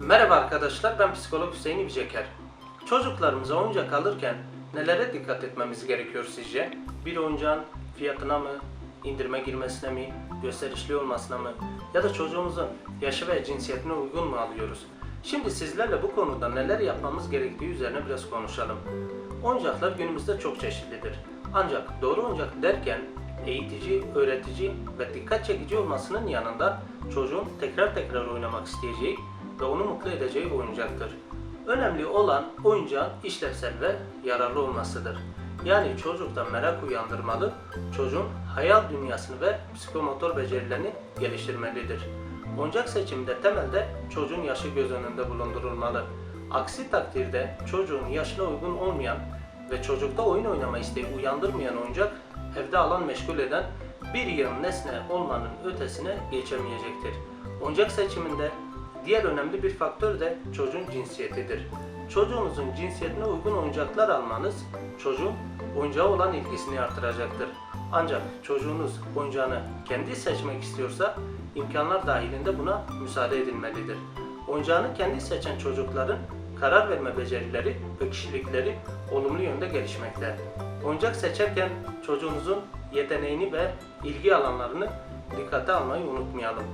Merhaba arkadaşlar, ben psikolog Hüseyin İbceker. Çocuklarımıza oyuncak alırken nelere dikkat etmemiz gerekiyor sizce? Bir oyuncağın fiyatına mı, indirime girmesine mi, gösterişli olmasına mı ya da çocuğumuzun yaşı ve cinsiyetine uygun mu alıyoruz? Şimdi sizlerle bu konuda neler yapmamız gerektiği üzerine biraz konuşalım. Oyuncaklar günümüzde çok çeşitlidir. Ancak doğru oyuncak derken eğitici, öğretici ve dikkat çekici olmasının yanında çocuğun tekrar tekrar oynamak isteyeceği ve onu mutlu edeceği oyuncaktır. Önemli olan oyuncağın işlevsel ve yararlı olmasıdır. Yani çocukta merak uyandırmalı, çocuğun hayal dünyasını ve psikomotor becerilerini geliştirmelidir. Oyuncak seçiminde temelde çocuğun yaşı göz önünde bulundurulmalı. Aksi takdirde çocuğun yaşına uygun olmayan ve çocukta oyun oynama isteği uyandırmayan oyuncak evde alan meşgul eden bir yığın nesne olmanın ötesine geçemeyecektir. Oyuncak seçiminde diğer önemli bir faktör de çocuğun cinsiyetidir. Çocuğunuzun cinsiyetine uygun oyuncaklar almanız çocuğun oyuncağa olan ilgisini artıracaktır. Ancak çocuğunuz oyuncağını kendi seçmek istiyorsa imkanlar dahilinde buna müsaade edilmelidir. Oyuncağını kendi seçen çocukların karar verme becerileri ve kişilikleri olumlu yönde gelişmekte. Oyuncak seçerken çocuğunuzun yeteneğini ve ilgi alanlarını dikkate almayı unutmayalım.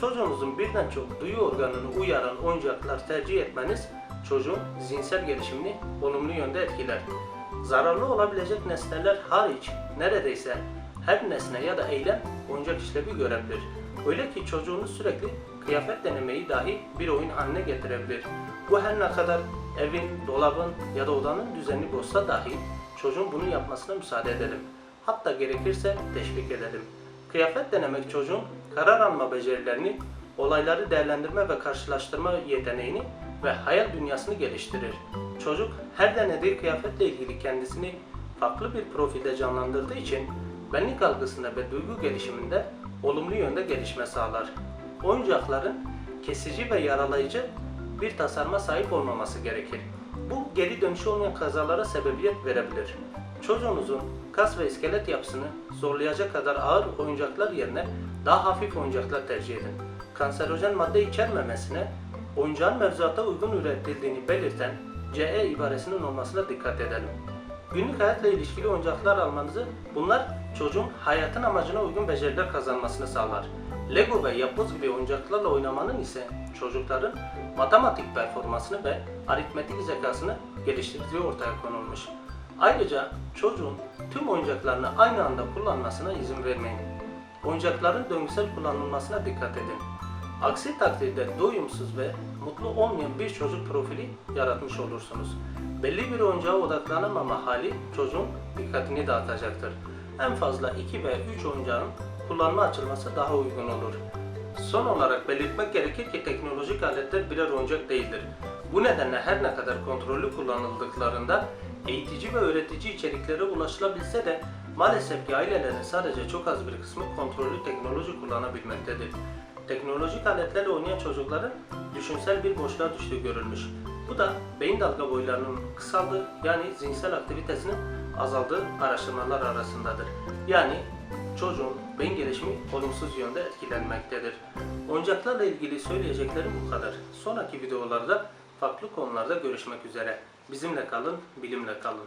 Çocuğunuzun birden çok duyu organını uyaran oyuncaklar tercih etmeniz çocuğun zihinsel gelişimini olumlu yönde etkiler. Zararlı olabilecek nesneler hariç neredeyse her nesne ya da eylem oyuncak işlevi görebilir. Öyle ki çocuğunuz sürekli kıyafet denemeyi dahi bir oyun haline getirebilir. Bu her ne kadar evin, dolabın ya da odanın düzenini bozsa dahi çocuğun bunu yapmasına müsaade edelim. Hatta gerekirse teşvik edelim. Kıyafet denemek çocuğun karar alma becerilerini, olayları değerlendirme ve karşılaştırma yeteneğini ve hayal dünyasını geliştirir. Çocuk her denediği kıyafetle ilgili kendisini farklı bir profilde canlandırdığı için benlik algısında ve duygu gelişiminde olumlu yönde gelişme sağlar. Oyuncakların kesici ve yaralayıcı bir tasarıma sahip olmaması gerekir. Bu geri dönüşü olmayan kazalara sebebiyet verebilir. Çocuğunuzun kas ve iskelet yapısını zorlayacak kadar ağır oyuncaklar yerine daha hafif oyuncaklar tercih edin. Kanserojen madde içermemesine, oyuncağın mevzuata uygun üretildiğini belirten CE ibaresinin olmasına dikkat edelim. Günlük hayatla ilişkili oyuncaklar almanızı bunlar çocuğun hayatın amacına uygun beceriler kazanmasını sağlar. Lego ve yapboz gibi oyuncaklarla oynamanın ise çocukların matematik performansını ve aritmetik zekasını geliştirdiği ortaya konulmuş. Ayrıca çocuğun tüm oyuncaklarını aynı anda kullanmasına izin vermeyin. Oyuncakların döngüsel kullanılmasına dikkat edin. Aksi takdirde doyumsuz ve mutlu olmayan bir çocuk profili yaratmış olursunuz. Belli bir oyuncağa odaklanamama hali çocuğun dikkatini dağıtacaktır. En fazla 2 veya 3 oyuncağın kullanma açılması daha uygun olur. Son olarak belirtmek gerekir ki teknolojik aletler birer oyuncak değildir. Bu nedenle her ne kadar kontrollü kullanıldıklarında eğitici ve öğretici içeriklere ulaşılabilse de maalesef ki ailelerin sadece çok az bir kısmı kontrollü teknoloji kullanabilmektedir. Teknolojik aletlerle oynayan çocukların düşünsel bir boşluğa düştüğü görülmüş. Bu da beyin dalga boylarının kısaldığı yani zihinsel aktivitesinin azaldığı araştırmalar arasındadır. Yani çocuğun beyin gelişimi olumsuz yönde etkilenmektedir. Oyuncaklarla ilgili söyleyeceklerim bu kadar. Sonraki videolarda farklı konularda görüşmek üzere. Bizimle kalın, bilimle kalın.